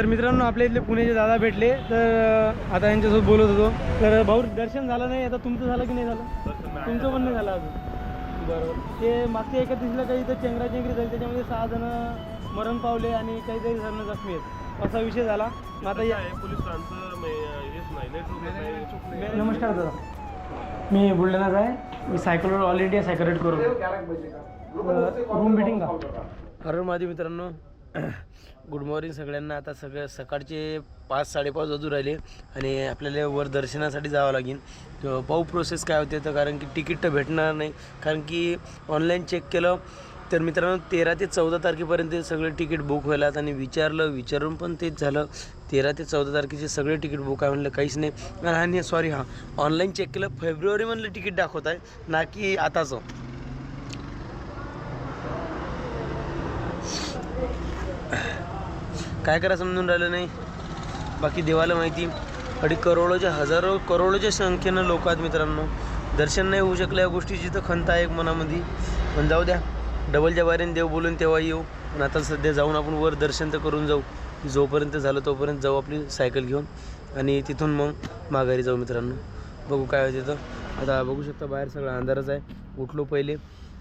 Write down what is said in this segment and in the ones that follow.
तर मित्रांनो आपल्या इथले पुण्याचे दादा भेटले. तर आता यांच्यासोबत बोलत होतो. तर भाऊ दर्शन झालं नाही? आता तुमचं झालं की नाही झालं? तुमचं पण नाही झालं अजून? बरोबर. ते मागच्या एका दिवशीला काही तर चेंगरा चेंगरी झाली. त्याच्यामध्ये सहा जण मरण पावले आणि काहीतरी जण जखमी आहेत असा विषय झाला. आता या पोलिसांचं नमस्कार दादा. मी बुलढाणाच आहे. मी सायकलवर ऑल इंडिया सायकल राईड करू रूम मिटिंग का? अरे माझे मित्रांनो गुड मॉर्निंग सगळ्यांना. आता सगळं सकाळचे पाच साडेपाच वाजू राहिले आणि आपल्याला वर दर्शनासाठी जावं लागेल. तर पाहू प्रोसेस काय होते तर कारण की तिकीट तर भेटणार नाही. कारण की ऑनलाईन चेक केलं तर मित्रांनो तेरा ते चौदा तारखेपर्यंत सगळे तिकीट बुक व्हायलात आणि विचारलं विचारून पण तेच झालं. तेरा ते चौदा तारखेचे सगळे तिकीट बुक आहे म्हणलं काहीच नाही. आणि सॉरी हां. ऑनलाईन चेक केलं फेब्रुवारीमधलं तिकीट दाखवत आहे ना की आताचं. काय करा समजून राहिलं नाही? बाकी देवाला माहिती. अडी करोडोच्या हजारो करोडोच्या संख्येनं लोक आहेत मित्रांनो. दर्शन नाही होऊ शकलं या गोष्टीची तर खंत आहे एक मनामध्ये. पण जाऊ द्या. डबलच्या बाहेरीन देव बोलून तेव्हा येऊ. पण आता सध्या जाऊन आपण वर दर्शन तर करून जाऊ. जोपर्यंत झालं तोपर्यंत जाऊ आपली सायकल घेऊन. आणि तिथून मग माघारी जाऊ मित्रांनो. बघू काय होते तर. आता बघू शकता बाहेर सगळा अंधारच आहे. उठलो पहिले.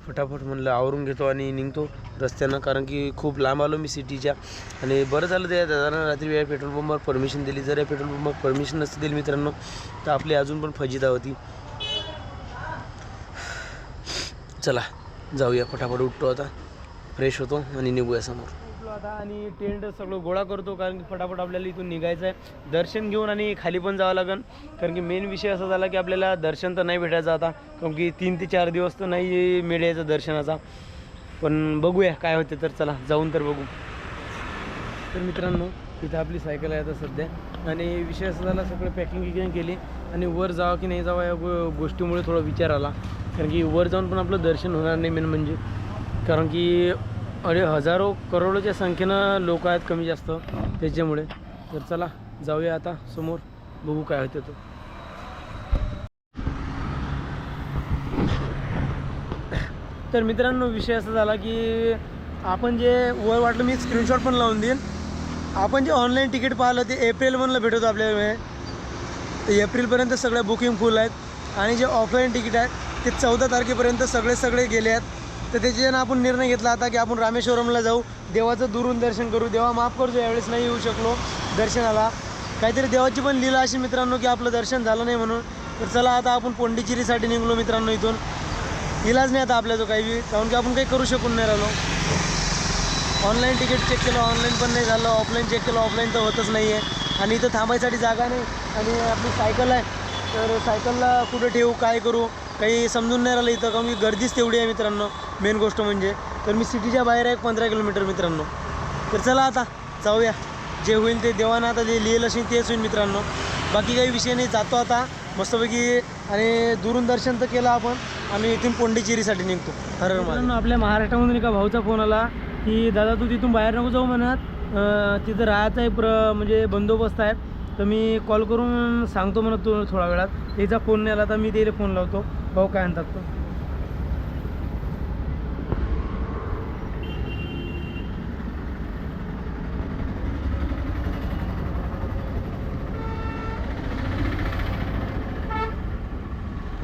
फटाफट म्हणलं आवरून घेतो आणि निघतो रस्त्यानं. कारण की खूप लांब आलो मी सिटीच्या. आणि बरं झालं त्या दादानं रात्री या पेट्रोल पंपवर परमिशन दिली. जर या पेट्रोल पंपवर परमिशन नसती दिली मित्रांनो तर आपली अजून पण फजिता होती. चला जाऊया. फटाफट उठतो आता. फ्रेश होतो आणि निघूया समोर. उठलो आता आणि टेंट सगळं गोळा करतो कारण की फटाफट आपल्याला इथून निघायचं आहे. दर्शन घेऊन आणि खाली पण जावं लागेल कारण की मेन विषय असा झाला की आपल्याला दर्शन तर नाही भेटायचं आता. कारण की तीन ते चार दिवस तर नाही मिळायचं दर्शनाचा. पण बघूया काय होते तर चला जाऊन तर बघू. तर मित्रांनो इथं आपली सायकल आहे आता सध्या. आणि विषय असा झाला सगळं पॅकिंग विकिंग केली. आणि वर जावं की नाही जावं या गोष्टीमुळे थोडा विचार आला. कारण की वर जाऊन पण आपलं दर्शन होणार नाही मेन म्हणजे. कारण की अरे हजारो करोडोच्या संख्येनं लोक आहेत कमी जास्त त्याच्यामुळे. तर चला जाऊया आता समोर. बघू काय होतं तो. तर मित्रांनो विषय असा झाला की आपण जे वर वाटलं मी स्क्रीनशॉट पण लावून देईन. आपण जे ऑनलाईन तिकीट पाहिलं ते एप्रिलमधलं भेटतो आपल्याला तर एप्रिलपर्यंत सगळ्या बुकिंग फुल आहेत. आणि जे ऑफलाईन तिकीट आहेत ते चौदा तारखेपर्यंत सगळे सगळे गेले आहेत. तर त्याच्यानं आपण निर्णय घेतला आता की आपण रामेश्वरमला जाऊ. देवाचं दुरून दर्शन करू. देवा माफ करतो यावेळेस नाही येऊ शकलो दर्शनाला. काहीतरी देवाची पण लीला अशी मित्रांनो की आपलं दर्शन झालं नाही म्हणून. तर चला आता आपण पोंडिचेरीसाठी निघलो मित्रांनो इथून. इलाज नाही आता आपल्या जो काही बी कारण की आपण काही करू शकून नाही राहिलो. ऑनलाईन तिकीट चेक केलं ऑनलाईन पण नाही झालं. ऑफलाईन चेक केलं ऑफलाईन तर होतच नाही आहे आणि इथं थांबायसाठी जागा नाही. आणि आपली सायकल आहे. तर सायकलला कुठं ठेवू काय करू काही समजून नाही राहिलं इथं कारण की गर्दीच तेवढी आहे मित्रांनो. मेन गोष्ट म्हणजे. तर मी सिटीच्या बाहेर आहे पंधरा किलोमीटर मित्रांनो. तर चला आता जाऊया. जे होईल ते देवानं आता जे लिहिलं असेल तेच होईल मित्रांनो. बाकी काही विषय नाही जातो आता. मस्तपैकी आणि दुरून दर्शन तर केलं आपण. आम्ही इथून पोंडिचेरीसाठी निघतो. हर आपल्या महाराष्ट्रामधून एका भाऊचा फोन आला की दादा तू तिथून बाहेर नको जाऊ म्हणत. तिथं राहायचं आहे प्र म्हणजे बंदोबस्त आहे. तर मी कॉल करून सांगतो म्हणत तू थोड्या वेळात. त्याचा फोन नाही आला तर मी त्याला फोन लावतो. भाऊ काय म्हणतात तो?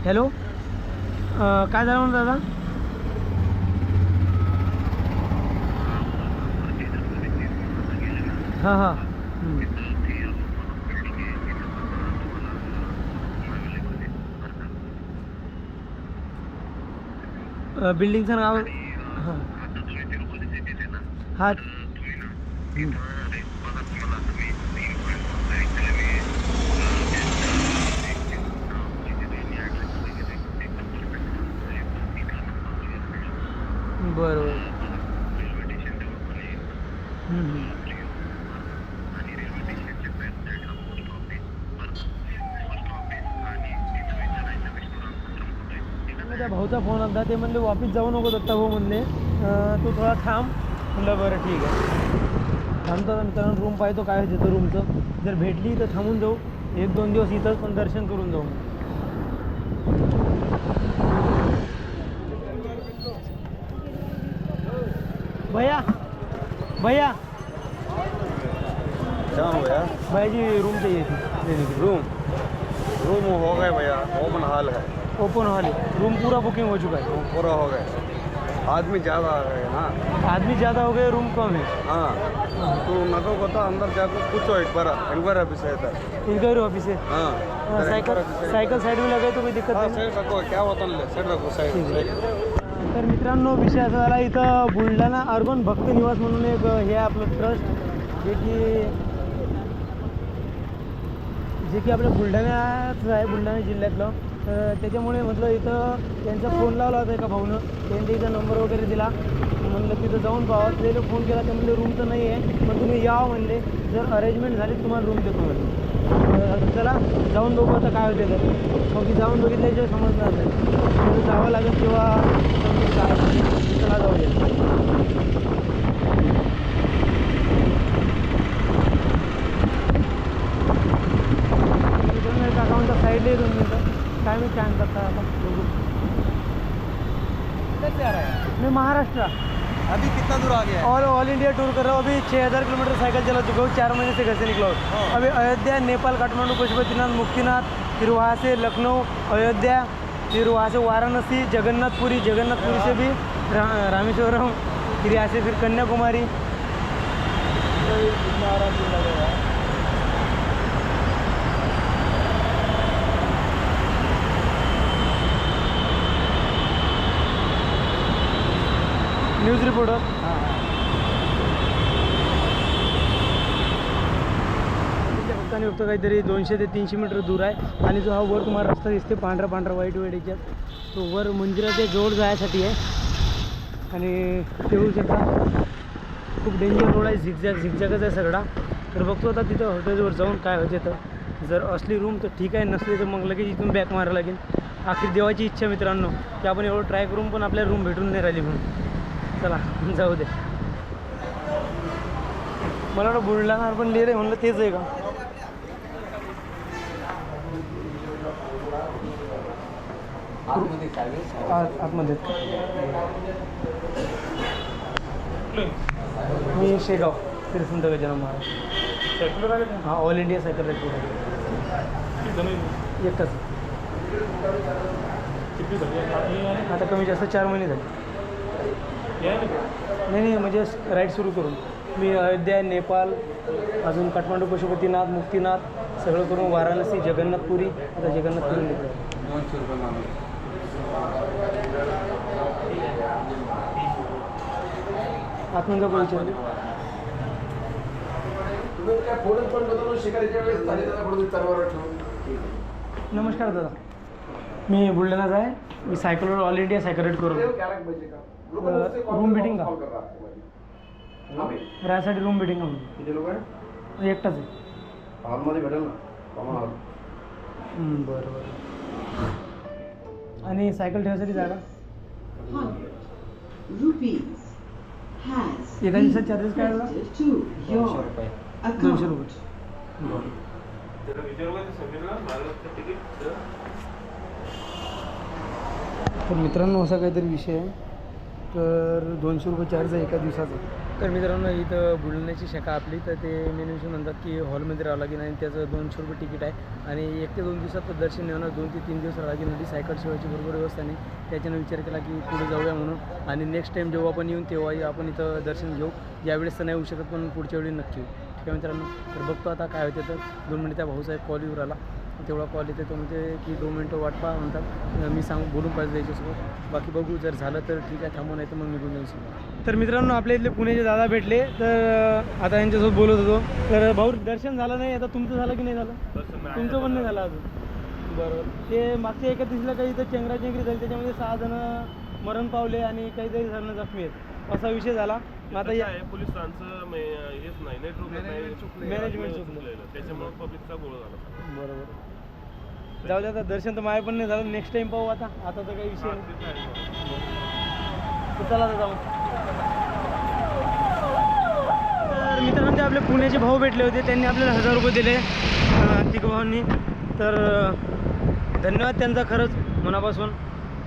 हॅलो? काय झालं म्हणून दादा? हां हां. बिल्डिंगचं नाव हां. हां बरं बरं हम्म, हम्म. त्या भाऊचा फोन आला ते म्हणले वापिस जाऊ नको दत्ता भाऊ म्हणले. तू थोडा थांब. म्हणलं बरं ठीक आहे. थांबतो मित्रांनो रूम पाहतो काय होते तर रूमचं जर भेटली तर थांबून जाऊ. एक दोन दिवस इथंच पण दर्शन करून जाऊ. भैया भैया. क्या हो गया भैया. जी रूम चाहिए थी. रूम रूम हो गए भैया ओपन हॉल है लिए ओपन हॉल है रूम पूरा बुकिंग हो चुका है रूम पूरा हो गए आदमी ज़्यादा आ गए ना आदमी ज़्यादा हो गए रूम कम है हाँ तो नको ಗೊತ್ತಾ अंदर जाकर पूछो एक बार इंक्वायरी ऑफिस है इधर इंक्वायरी ऑफिस है हाँ हाँ, साइकिल साइकिल साइड में लगाए तो कोई दिक्कत हाँ नहीं साइड रखो क्या होता है साइड रखो साइड साइड तर मित्रांनो विषय असा झाला इथं बुलढाणा अर्बन भक्त निवास म्हणून एक हे आहे आपलं ट्रस्ट जे की जे की आपल्या बुलढाण्याचं आहे बुलढाणा जिल्ह्यातलं. तर त्याच्यामुळे म्हटलं इथं त्यांचा फोन लावला होता एका भाऊनं. त्यांनी इथं नंबर वगैरे दिला. म्हणलं तिथं जाऊन पाहावं त्याला फोन केला ते म्हणले रूम तर नाही आहे पण तुम्ही या म्हणले. जर अरेंजमेंट झाली तुम्हाला रूम देतो म्हणले. चला जाऊन बघू आता काय होते तर मग की जाऊन बघितल्याशिवाय समजणार नाही. जावं लागेल तेव्हा समजेल काय चला जाऊया. काय मी काय करता आता बघू मैं महाराष्ट्र। अभी कितना दूर आ गया और ऑल इंडिया टूर कर रहा हूँ। अभी छः हज़ार किलोमीटर साइकिल चला चुका हूँ। चार महीने से घर से निकला हूँ। अभी अयोध्या नेपाल काठमांडू पशुपतिनाथ मुक्तिनाथ फिर वहाँ से लखनऊ अयोध्या फिर वहाँ से वाराणसी जगन्नाथपुरी जगन्नाथपुरी से भी रा, रामेश्वरम फिर यहाँ से फिर कन्याकुमारी न्यूज रिपोर्टर. फक्त आणि फक्त काहीतरी दोनशे ते तीनशे मीटर दूर आहे. आणि जो हा वर तुम्हाला रस्ता दिसते पांढरा पांढरा वाईट वाईट तो वर मंदिराच्या जवळ जायसाठी आहे. आणि ते होऊ शकता. खूप डेंजर रोड आहे. झिकझॅक झिकझॅकच आहे सगळा. तर बघतो आता तिथं हॉटेलवर जाऊन काय होते तर. जर असली रूम तर ठीक आहे. नसली तर मग लगेच इथून बॅक मारावं लागेल. आखिर देवाची इच्छा मित्रांनो की आपण एवढं ट्राय करून पण आपल्याला रूम भेटून नाही राहिली म्हणून. चला जाऊ दे. मला वाटतं बुलढाणा पण लिहिलं आहे म्हणलं तेच आहे का? आत- आतमध्ये मी शेगाव तिरसुंत गजानन महाराज हा ऑल इंडिया सायकल रेड एकटाच आता कमी जास्त चार महिने झाले. नाही नाही म्हणजे राईड सुरू करून. मी अयोध्या नेपाळ अजून काठमांडू पशुपतीनाथ मुक्तीनाथ सगळं करून वाराणसी जगन्नाथपुरी आता जगन्नाथपुरी निघालं. दोनशे नमस्कार दादा. मी बुलढाणाच आहे. मी सायकलवर ऑल इंडिया सायकल राईड करून घ्यायला पाहिजे का? का? राहायसाठी रूम बिटिंग म्हणून किती लोक? आहे एकटाच आहे. हॉलमध्ये भेटेल ना? Common hall. हम्म, बरं बरं. आणि सायकल ठेवायसाठी जागा? Rupees has been आला? credited to your दोनशे account. रुपये. बरं त्याला विचारू का ते समीरला महाराष्ट्र तिकीट तर मित्रांनो असा काहीतरी विषय आहे. तर दोनशे रुपये चार्ज आहे एका दिवसाचा. तर मित्रांनो इथं बुलण्याची शाखा आपली तर ते मेन विषय म्हणतात की हॉलमध्ये राहावं लागेल आणि त्याचं दोनशे रुपये तिकीट आहे. आणि एक ते दोन दिवसात दर्शन येणार दोन ते तीन दिवस राहावं लागेल. म्हणजे सायकल शिवायची बरोबर व्यवस्था नाही त्याच्यानं विचार केला की पुढे जाऊया म्हणून. आणि नेक्स्ट टाईम जेव्हा आपण येऊन तेव्हाही आपण इथं दर्शन घेऊ. यावेळेस तर नाही होऊ शकत पण पुढच्या वेळी नक्की येऊ ठीक आहे मित्रांनो तर बघतो आता काय होते तर. दोन मिनिट त्या भाऊसाहेब कॉल येऊर आला तेवढा कॉल येते तो म्हणते की दोन मिनटं वाट पहा म्हणतात. मी सांग बोलून पाहिजे त्याच्यासोबत बाकी बघू जर झालं तर ठीक आहे थांबू नाही तर मग निघून जाऊ तर मित्रांनो आपल्या इथले पुण्याचे दादा भेटले. तर आता यांच्यासोबत बोलत होतो. तर भाऊ दर्शन झालं नाही? आता तुमचं झालं की नाही झालं? तुमचं पण नाही झालं अजून? बरोबर. ते मागच्या एका दिवशीला काही इथं चेंगराचेंगरी झाली. त्याच्यामध्ये सहा जण मरण पावले आणि काहीतरी जण जखमी आहेत. असा विषय झाला. आता या आहे पोलिसांचं हेच नाही. नेटवर्क चुकलं. चुकलेलं. त्याच्यामुळे पब्लिकचा गोळ झाला. बरोबर. जाऊ दे आता दर्शन तर माय पण नाही झालं. नेक्स्ट टाइम पाहू आता. आता तर काही विषय नाही. चला आता जाऊ तर मित्रांनो ते आपले पुण्याचे भाऊ भेटले होते. त्यांनी आपल्याला हजार रुपये दिले अं, तिघ भावांनी. तर धन्यवाद त्यांचा खरंच मनापासून.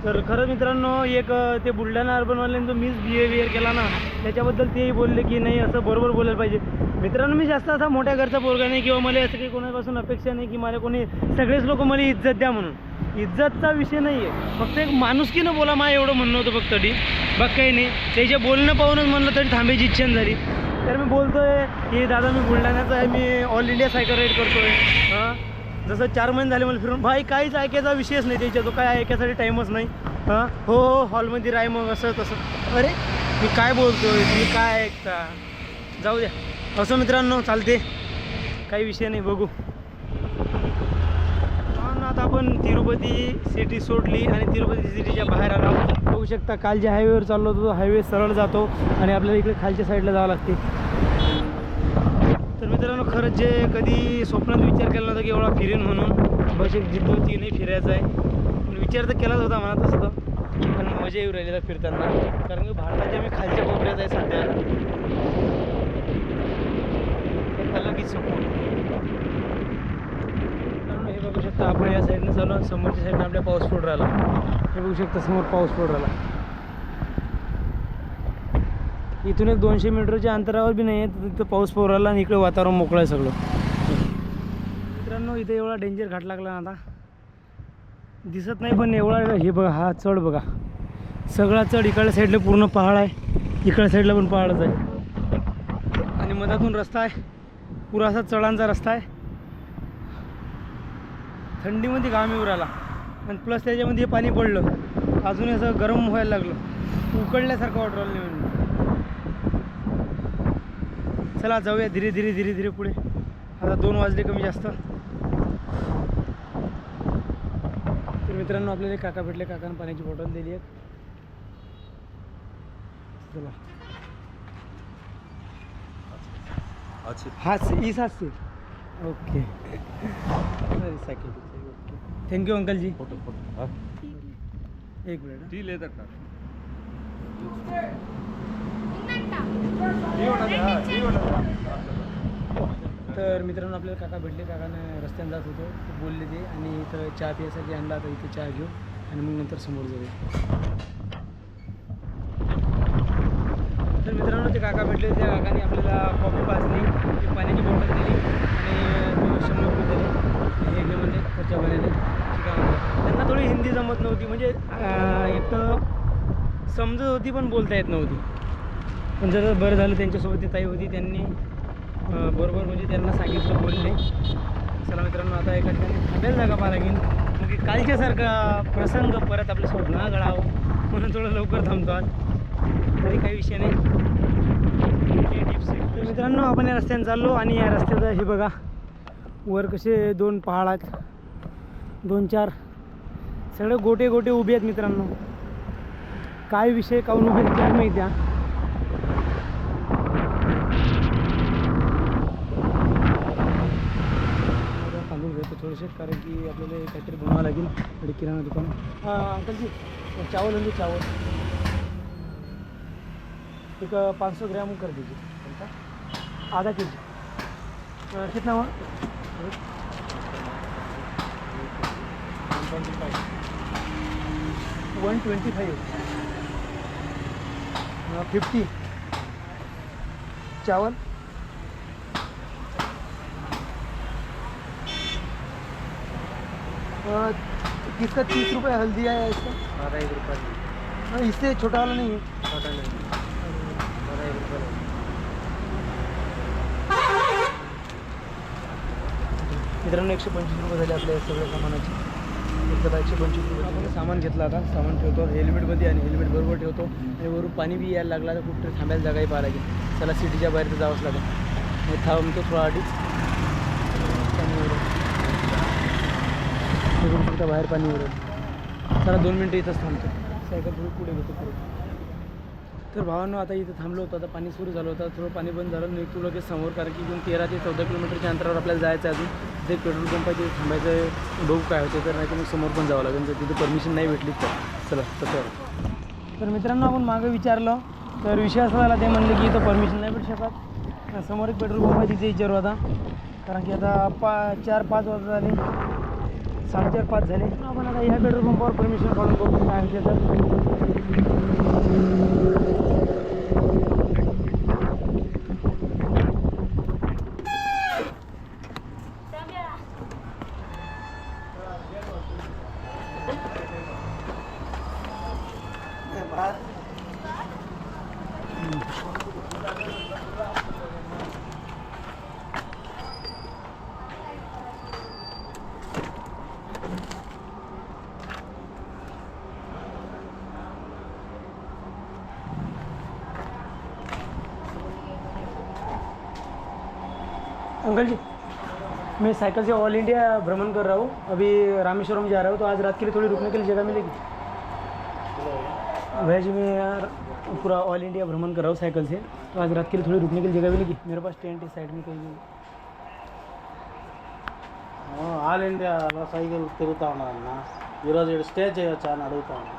तर खरंच मित्रांनो एक ते बुलढाणा अर्बनवाल्यांचं जो मिस बिहेवियर केला ना त्याच्याबद्दल तेही बोलले की नाही असं बरोबर बोलायला पाहिजे. मित्रांनो मी जास्त असा मोठ्या घरचा पोरगा नाही किंवा मला असं काही कोणापासून अपेक्षा नाही की मला कोणी सगळेच लोक मला इज्जत द्या म्हणून. इज्जतचा विषय नाही आहे फक्त एक माणुसकीनं बोला मा एवढं म्हणणं होतं फक्त डी. बघ काही नाही. त्याच्या बोलणं पाहूनच म्हणलं तरी थांबायची इच्छा झाली. तर मी बोलतोय की दादा मी बुलढाण्याचा आहे. मी ऑल इंडिया सायकल राईड करतोय. हां? जसं चार महिने झाले मला फिरून भाई काहीच ऐकायचा विषयच नाही त्याच्या तो काय ऐकायसाठी टाईमच नाही. हां? हो हो हॉलमध्ये राय मग असं तसं. अरे मी काय बोलतोय? तुम्ही काय ऐकता? जाऊ द्या. असं मित्रांनो चालते काही विषय नाही बघू. आता आपण तिरुपती सिटी सोडली आणि तिरुपती सिटीच्या बाहेर आलो. बघू शकता काल ज्या हायवेवर चाललो होतो. तो हायवे सरळ जातो आणि आपल्याला इकडे खालच्या साईडला जावं लागते. तर मित्रांनो खरंच जे कधी स्वप्नात विचार केला नव्हता की एवढा फिरेन म्हणून बस एक जिद्द होती नाही फिरायचं आहे. पण विचार तर केलाच होता मला तसं तर. पण मजा येऊ राहिलेला फिरताना. कारण की भारताच्या मी खालच्या कोपऱ्यात आहे सध्या. एक मित्रांनो, हे बघू शकता आपण या साईडनं चालू आणि समोरच्या साईडनं आपल्या पाऊस पड राहिला. हे बघू शकता समोर पाऊस पड राहिला. इथून एक दोनशे मीटरच्या अंतरावर बी नाही आहे तिथं पाऊस पडू राहिला आणि इकडे वातावरण मोकळं आहे सगळं. मित्रांनो इथे एवढा डेंजर घाट लागला आता. दिसत नाही पण एवढा हे बघा हा चढ बघा. सगळा चढ इकडल्या साईडला पूर्ण पहाड आहे. इकडल्या साईडला पण पहाडच आहे. आणि मधातून रस्ता आहे. पुरा असा चढांचा रस्ता आहे. थंडीमध्ये घाम येऊ राहिला. आणि प्लस त्याच्यामध्ये हे पाणी पडलं. अजून असं गरम व्हायला लागलं. उकडल्यासारखं वाटू राहिलं नाही म्हणून. चला जाऊया धीरे धीरे धीरे धीरे पुढे. आता दोन वाजले कमी जास्त. तर मित्रांनो आपल्याला एक काका भेटले. काकानं पाण्याची बॉटल दिली आहे चला. हाच इस हाथ से okay cycle okay thank you uncle ji एक मिनट टी लेदर का तर मित्रांनो आपल्याला काका भेटले. काकानं रस्त्याने जात होतो. ते बोलले ते. आणि इथं चहा पियासाठी आणला. आता इथे चहा घेऊ. आणि मग नंतर समोर जाऊया तर मित्रांनो ते काका भेटले त्या काकाने आपल्याला कॉफी पाजली एक पाण्याची बॉटल दिली आणि शंभर रुपये दिले. हे घे म्हणजे खर्चा बनायला त्यांना थोडी हिंदी जमत नव्हती म्हणजे एक तर समजत होती पण बोलता येत नव्हती. पण जर बरं झालं त्यांच्यासोबत ती ताई होती त्यांनी बरोबर म्हणजे त्यांना सांगितलं बोलले चला मित्रांनो आता एका ठिकाणी थांबेल जागा पाहा लागेल. म्हणजे कालच्यासारखा प्रसंग परत आपल्यासोबत ना घडावं म्हणून थोडं लवकर थांबतो आज. तरी काही विषय नाही. तर मित्रांनो आपण या रस्त्याने चाललो आणि या रस्त्याचं हे बघा वर कसे दोन पहाड आहेत. दोन चार. सगळे गोटे गोटे उभे आहेत मित्रांनो. काय विषय काऊन उभे आहेत काय माहिती आहे थोडेसे कारण की आपल्याला काहीतरी बनवावं लागेल. इकडे किराणा दुकान. हां चावल म्हणजे चावल. एक पाच सौ ग्रॅम कर दीजिए. आधा के जी कितना हुआ? वन ट्वेंटी फाइव फिफ्टी चावल। किसका तीस रुपये हल्दी है इसका? बारह एक रुपये। इससे छोटा वाला नहीं है। छोटा नहीं बारह एक रुपये। मित्रांनो एकशे पंचवीस रुपये झाले आपल्या सगळ्या सामानाचे. एकदा एकशे पंचवीस रुपये आपण सामान घेतलं आता. सामान ठेवतो. हेल्मेटमध्ये आणि हेल्मेट बरोबर ठेवतो. आणि वरून पाणी बी यायला लागला तर कुठे थांबायला जागाही पाहा लागेल. चला सिटीच्या बाहेर तर जावंच लागेल. मग थांबतो थोडा आधीच पाणी उडेल बाहेर पाणी उडेल चला दोन मिनटं इथंच थांबतो. सायकल पुढे घेतो पुढे. तर भावांनो आता इथं थांबलो होतो आता पाणी सुरू झालं होतं थोडं पाणी बंद झालं नाही तू लगेच समोर कारण की इथून तेरा ते चौदा किलोमीटरच्या अंतरावर आपल्याला जायचं आहे अजून. ते पेट्रोल पंप आहे तिथे थांबायचं आहे. बघू काय होतं तर नाही तर मग समोर पण जावं लागेल. जर तिथे परमिशन नाही भेटली तर. चला तसं तर मित्रांनो आपण मागं विचारलं तर विषय असा झाला ते म्हणले की इथं परमिशन नाही भेटू शकत. समोर एक पेट्रोल पंप आहे तिथे विचारू आता. कारण की आता पा चार पाच वाजता झाले. साडेचार पाच झाले. आपण आता ह्या पेट्रोल पंपावर परमिशन काढून बघू काय होते तर अंकल जी मैं साइकिल से ऑल इंडिया भ्रमण कर रहा हूँ अभी रामेश्वरम जा रहा हूँ तो आज रात के लिए थोड़ी रुकने के लिए जगह मिलेगी भैया जी मैं यार पूरा ऑल इंडिया भ्रमण कर रहा हूँ साइकिल से तो आज रात के लिए थोड़ी रुकने के लिए जगह मिलेगी मेरे पास टेंट है साइड में कहीं भी ఆల్ ఇండియాలో సైకిల్ తిరుగుతా ఉన్నారన్న ఈరోజు ఇక్కడ స్టే చేయొచ్చా అని అడుగుతా ఉన్నా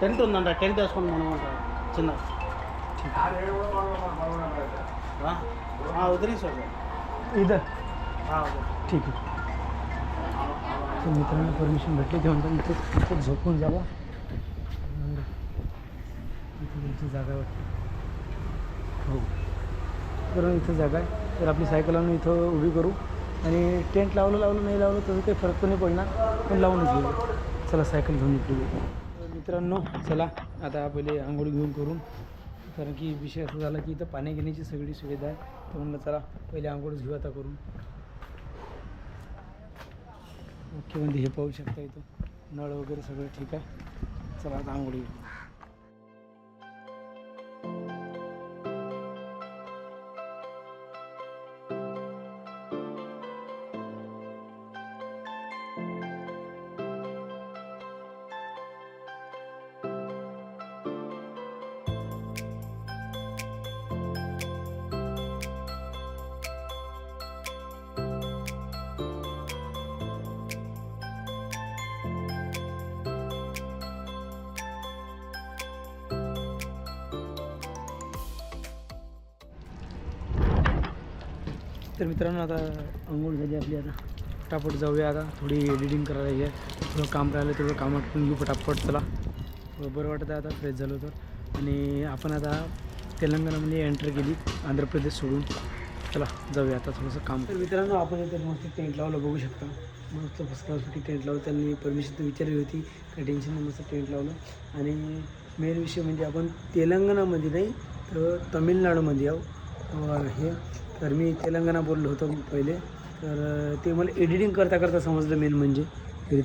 టెంట్ ఉందంట టెంట్ వేసుకొని మనం ठीक आहे. तर मित्रांना परमिशन भेटली ते म्हणतात इथं खूप झोपून जावा. इथे तुमची जागा वाटते हो. तर इथं जागा आहे. तर आपली सायकल आणून इथं उभी करू. आणि टेंट लावलं लावलं नाही लावलं तसं काही फरक पण नाही पडणार. पण लावूनच घेऊ चला सायकल घेऊन निघली मित्रांनो चला. आता पहिले आंघोळ घेऊन करून कारण की विषय असा झाला की इथं पाणी घेण्याची सगळी सुविधा आहे. तर म्हणलं चला पहिले आंघोळच घेऊ आता करून. ओके म्हणजे हे पाहू शकता इथं. नळ वगैरे सगळं ठीक आहे. चला आता आंघोळी घेऊ. तर मित्रांनो आता आंघोळ झाली आपली आता. फटाफट जाऊया आता. थोडी एडिटिंग करायला घ्या थोडं काम राहिलं तेवढं काम आटपून घेऊ फटाफट चला. थोडं बरं वाटतं आहे आता फ्रेश झालो तर. आणि आपण आता तेलंगणामध्ये एंटर केली आंध्र प्रदेश सोडून. चला जाऊया आता थोडंसं काम. तर मित्रांनो आपण इथे मस्त टेंट लावलं बघू शकता. मस्त फर्स्ट क्लाससाठी टेंट लावलं. त्यांनी परमिशन तर विचारली होती काही टेन्शन नाही मस्त टेंट लावलं. आणि मेन विषय म्हणजे आपण तेलंगणामध्ये नाही तर तमिळनाडूमध्ये आहो. हे तर मी तेलंगणा बोललो होतो पहिले. तर ते मला एडिटिंग करता करता समजलं मेन म्हणजे.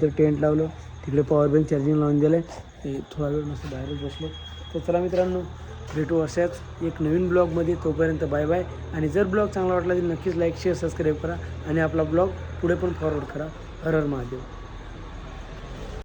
तर टेंट लावलं तिकडे पॉवर बँक चार्जिंग लावून दिलं आहे थोडा वेळ मस्त बाहेरच बसलो. तर चला मित्रांनो भेटू अशाच एक नवीन ब्लॉगमध्ये तोपर्यंत बाय बाय आणि जर ब्लॉग चांगला वाटला तर नक्कीच लाईक शेअर सबस्क्राईब करा. आणि आपला ब्लॉग पुढे पण फॉरवर्ड करा. हर हर महादेव.